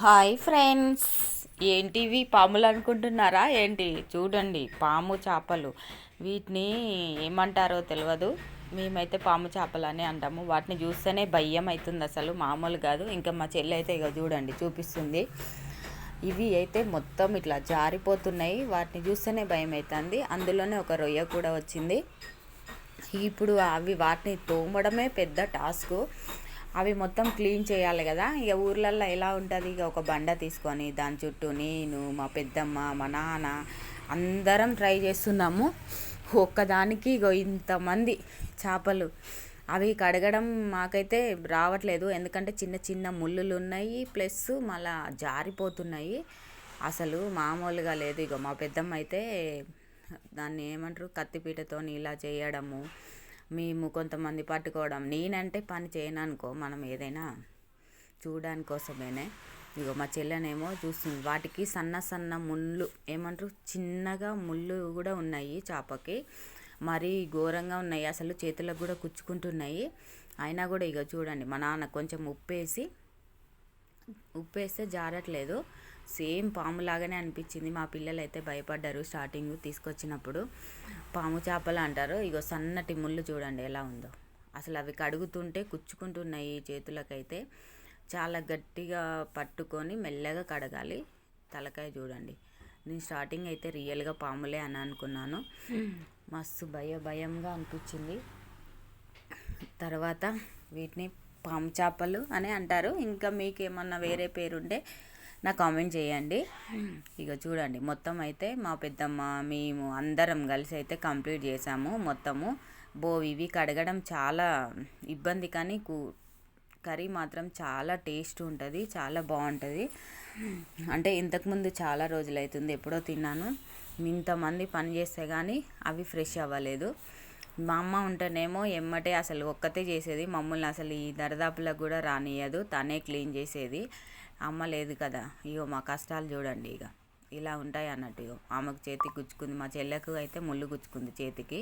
Hi friends. ఏంటివి? పాములు అనుకుంటున్నారా? ఏంటి? చూడండి పాము చేపలు. వీటిని ఏమంటారో తెలియదు మేమైతే పాము చేపలు అని అంటాము. వాటిని చూస్తేనే భయం అవుతుంది అసలు. మామూలు కాదు. ఇంకా మా చెల్లి అయితే ఇక చూడండి చూపిస్తుంది. ఇవి అయితే మొత్తం ఇట్లా జారిపోతున్నాయి. వాటిని చూస్తేనే భయం అవుతుంది. అందులోనే ఒక రొయ్య కూడా వచ్చింది. ఇప్పుడు అవి వాటిని తోమడమే పెద్ద టాస్క్. అవి మొత్తం క్లీన్ చేయాలి కదా. ఇక ఊర్లల్లో ఎలా ఉంటుంది? ఇక ఒక బండ తీసుకొని దాని చుట్టూ నేను మా పెద్దమ్మ మా నాన్న అందరం ట్రై చేస్తున్నాము. ఒక్కదానికి ఇగో ఇంతమంది చేపలు. అవి కడగడం మాకైతే రావట్లేదు. ఎందుకంటే చిన్న చిన్న ముళ్ళులు ఉన్నాయి. ప్లస్ మళ్ళా జారిపోతున్నాయి. అసలు మామూలుగా లేదు. ఇగో మా పెద్దమ్మ అయితే దాన్ని ఏమంటారు? కత్తిపీటతో ఇలా చేయడము. మేము కొంతమంది పట్టుకోవడం. నేనంటే పని చేయను అనుకో మనం ఏదైనా చూడడానికి కోసమేనే. ఇగో మా చెల్లెనేమో చూస్తుంది. వాటికి సన్న సన్న ముళ్ళు ఏమంటారు? చిన్నగా ముళ్ళు కూడా ఉన్నాయి చేపకి. మరీ ఘోరంగా ఉన్నాయి. అసలు చేతులకు కూడా కుచ్చుకుంటున్నాయి. అయినా కూడా ఇక చూడండి మా నాన్న కొంచెం ఉప్పేసి ఉప్పేస్తే జారట్లేదు. సేమ్ పాములాగానే అనిపించింది. మా పిల్లలు అయితే భయపడ్డారు స్టార్టింగ్ తీసుకొచ్చినప్పుడు. పాము చేపలు అంటారు. ఇగో సన్నటి ముళ్ళు చూడండి ఎలా ఉందో. అసలు అవి కడుగుతుంటే కుచ్చుకుంటున్నాయి చేతులకైతే. చాలా గట్టిగా పట్టుకొని మెల్లగా కడగాలి. తలకాయ చూడండి. నేను స్టార్టింగ్ అయితే రియల్గా పాములే అని అనుకున్నాను. మస్తు భయ భయంగా అనిపించింది. తర్వాత వీటిని పాము చేపలు అని అంటారు. ఇంకా మీకు ఏమన్నా వేరే పేరుంటే నా కామెంట్ చేయండి. ఇక చూడండి మొత్తం అయితే మా పెద్దమ్మ మేము అందరం కలిసి అయితే కంప్లీట్ చేసాము మొత్తము. బో ఇవి కడగడం చాలా ఇబ్బంది కానీ కూ కర్రీ మాత్రం చాలా టేస్ట్ ఉంటుంది చాలా బాగుంటుంది. అంటే ఇంతకుముందు చాలా రోజులు అవుతుంది ఎప్పుడో తిన్నాను. ఇంతమంది పని చేస్తే కానీ అవి ఫ్రెష్ అవ్వలేదు. మా అమ్మ ఉంటేనేమో ఎమ్మటే అసలు ఒక్కతే చేసేది. మమ్మల్ని అసలు ఈ దరదాపులకు కూడా రానియదు తనే క్లీన్ చేసేది. అమ్మ లేదు కదా. ఇగో మా కష్టాలు చూడండి ఇక ఇలా ఉంటాయి అన్నట్టు ఇగో. ఆమెకు చేతికి గుచ్చుకుంది. మా చెల్లెకు అయితే ముళ్ళు గుచ్చుకుంది చేతికి.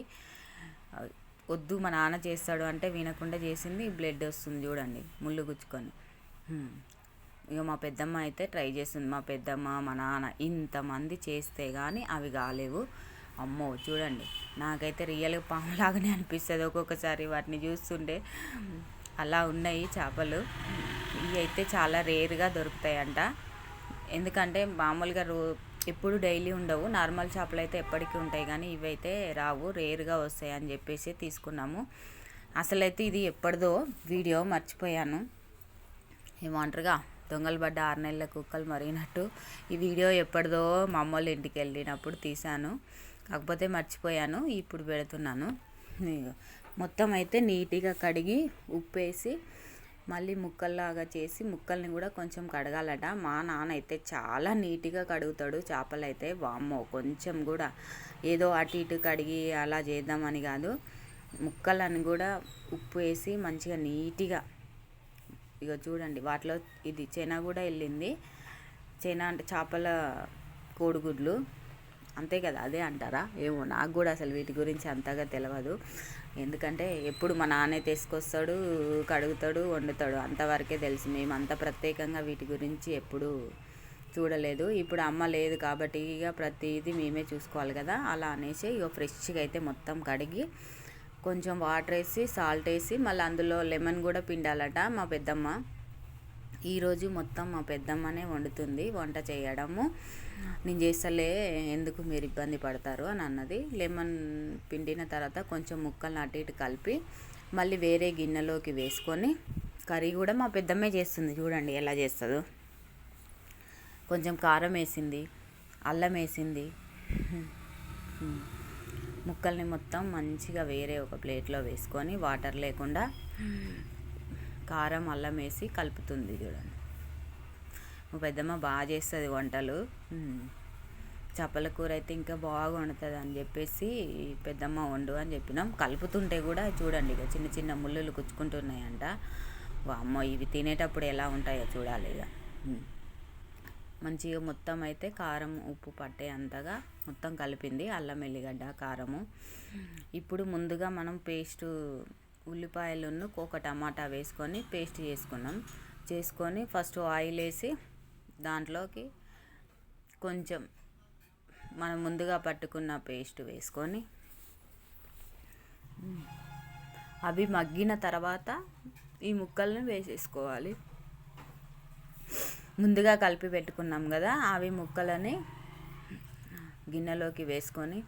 వద్దు మా నాన్న చేస్తాడు అంటే వినకుండా చేసింది బ్లడ్ వస్తుంది చూడండి ముళ్ళు గుచ్చుకొని. ఇక మా పెద్దమ్మ అయితే ట్రై చేస్తుంది. మా పెద్దమ్మ మా నాన్న ఇంతమంది చేస్తే కానీ అవి కాలేవు. అమ్మో చూడండి. నాకైతే రియల్గా పాములాగానే అనిపిస్తుంది ఒక్కొక్కసారి వాటిని చూస్తుంటే. అలా ఉన్నాయి చేపలు. ఇవి అయితే చాలా రేర్గా దొరుకుతాయంట. ఎందుకంటే మామూలుగా రో ఎప్పుడు డైలీ ఉండవు. నార్మల్ చేపలు అయితే ఎప్పటికీ ఉంటాయి కానీ ఇవైతే రావు. రేర్గా వస్తాయి అని చెప్పేసి తీసుకున్నాము. అసలైతే ఇది ఎప్పటిదో వీడియో మర్చిపోయాను. ఏమంటారుగా? దొంగలు పడ్డ ఆరు నెలల కుక్కలు మరిగినట్టు. ఈ వీడియో ఎప్పటిదో మా అమ్మ ఇంటికి వెళ్ళినప్పుడు తీశాను. కాకపోతే మర్చిపోయాను ఇప్పుడు పెడుతున్నాను. మొత్తం అయితే నీట్గా కడిగి ఉప్పేసి మళ్ళీ ముక్కల్లాగా చేసి ముక్కల్ని కూడా కొంచెం కడగాలట. మా నాన్న అయితే చాలా నీట్గా కడుగుతాడు చేపలు అయితే వామ్మో కొంచెం కూడా. ఏదో అటు ఇటు కడిగి అలా చేద్దామని కాదు. ముక్కలను కూడా ఉప్పు వేసి మంచిగా నీట్గా ఇక చూడండి వాటిలో ఇది చెన కూడా వెళ్ళింది. చెన అంటే చేపల కోడిగుడ్లు. అంతే కదా అదే అంటారా? ఏమో నాకు కూడా అసలు వీటి గురించి అంతగా తెలియదు ఎందుకంటే ఎప్పుడు మా నాన్నే తీసుకొస్తాడు కడుగుతాడు వండుతాడు అంతవరకే తెలుసు. మేము అంత ప్రత్యేకంగా వీటి గురించి ఎప్పుడు చూడలేదు. ఇప్పుడు అమ్మ లేదు కాబట్టి ఇక ప్రతిదీ మేమే చూసుకోవాలి కదా. అలా అనేసి ఇక ఫ్రెష్గా అయితే మొత్తం కడిగి కొంచెం వాటర్ వేసి సాల్ట్ వేసి మళ్ళీ అందులో లెమన్ కూడా పిండాలట మా పెద్దమ్మ. ఈరోజు మొత్తం మా పెద్దమ్మనే వండుతుంది వంట చేయడము. నేను చేస్తలే ఎందుకు మీరు ఇబ్బంది పడతారు అని అన్నది. లెమన్ పిండిన తర్వాత కొంచెం ముక్కలు అటు ఇటు కలిపి మళ్ళీ వేరే గిన్నెలోకి వేసుకొని కర్రీ కూడా మా పెద్దమ్మే చేస్తుంది. చూడండి ఎలా చేస్తుందో. కొంచెం కారం వేసింది అల్లం వేసింది. ముక్కల్ని మొత్తం మంచిగా వేరే ఒక ప్లేట్లో వేసుకొని వాటర్ లేకుండా కారం అల్లం వేసి కలుపుతుంది చూడండి. మా పెద్దమ్మ బాగా చేస్తుంది వంటలు. చేపల కూర అయితే ఇంకా బాగా వండుతుంది అని చెప్పేసి పెద్దమ్మ వండు అని చెప్పినాం. కలుపుతుంటే కూడా చూడండి ఇక చిన్న చిన్న ముళ్ళులు కుచ్చుకుంటున్నాయంట. అమ్మ ఇవి తినేటప్పుడు ఎలా ఉంటాయో చూడాలి ఇక. మంచిగా మొత్తం అయితే కారం ఉప్పు పట్టే అంతగా మొత్తం కలిపింది. అల్లం ఎల్లిగడ్డ కారము. ఇప్పుడు ముందుగా మనం పేస్టు ఉల్లిపాయలను ఒక టమాటా వేసుకొని పేస్ట్ చేసుకున్నాం. చేసుకొని ఫస్ట్ ఆయిల్ వేసి దాంట్లోకి కొంచెం మనం ముందుగా పట్టుకున్న పేస్ట్ వేసుకొని అవి మగ్గిన తర్వాత ఈ ముక్కల్ని వేసేసుకోవాలి. ముందుగా కలిపి పెట్టుకున్నాం కదా అవి ముక్కలని గిన్నెలోకి వేసుకొని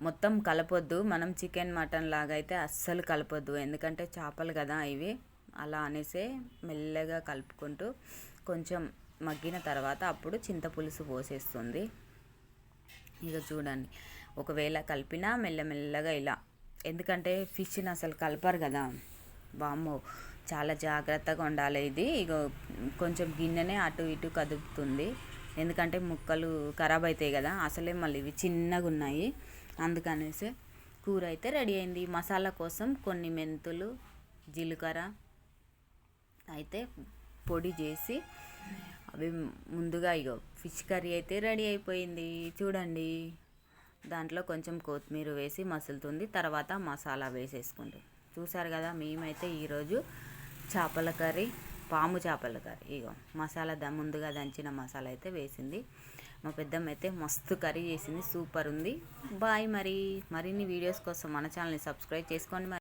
మొత్తం కలపొద్దు. మనం చికెన్ మటన్ లాగా అయితే అస్సలు కలపొద్దు. ఎందుకంటే చేపలు కదా ఇవి. అలా అనేసి మెల్లగా కలుపుకుంటూ కొంచెం మగ్గిన తర్వాత అప్పుడు చింతపులుసు పోసేస్తుంది. ఇక చూడండి. ఒకవేళ కలిపినా మెల్లమెల్లగా ఇలా. ఎందుకంటే ఫిష్ని అసలు కలపరు కదా. బామ్మో చాలా జాగ్రత్తగా ఉండాలి ఇది. ఇక కొంచెం గిన్నెనే అటు ఇటు కదుపుతుంది. ఎందుకంటే ముక్కలు ఖరాబ్ అవుతాయి కదా. అసలే మళ్ళీ ఇవి చిన్నగా ఉన్నాయి అందుకనేసి కూర అయితే రెడీ అయింది. మసాలా కోసం కొన్ని మెంతులు జీలకర్ర అయితే పొడి చేసి అవి ముందుగా ఇగో ఫిష్ కర్రీ అయితే రెడీ అయిపోయింది. చూడండి. దాంట్లో కొంచెం కొత్తిమీర వేసి మసులుతుంది. తర్వాత మసాలా వేసేసుకుంటాం చూసారు కదా మేమైతే ఈరోజు చేపల కర్రీ పాము చేపల కర్రీ. ఇగో మసాలా ద ముందుగా దంచిన మసాలా అయితే వేసింది. మా పెద్దమ్మ అయితే మస్తు కర్రీ చేసింది సూపర్ ఉంది. బాయ్ మరి. మరిన్ని వీడియోస్ కోసం మన ఛానల్ని సబ్స్క్రైబ్ చేసుకోండి మరి.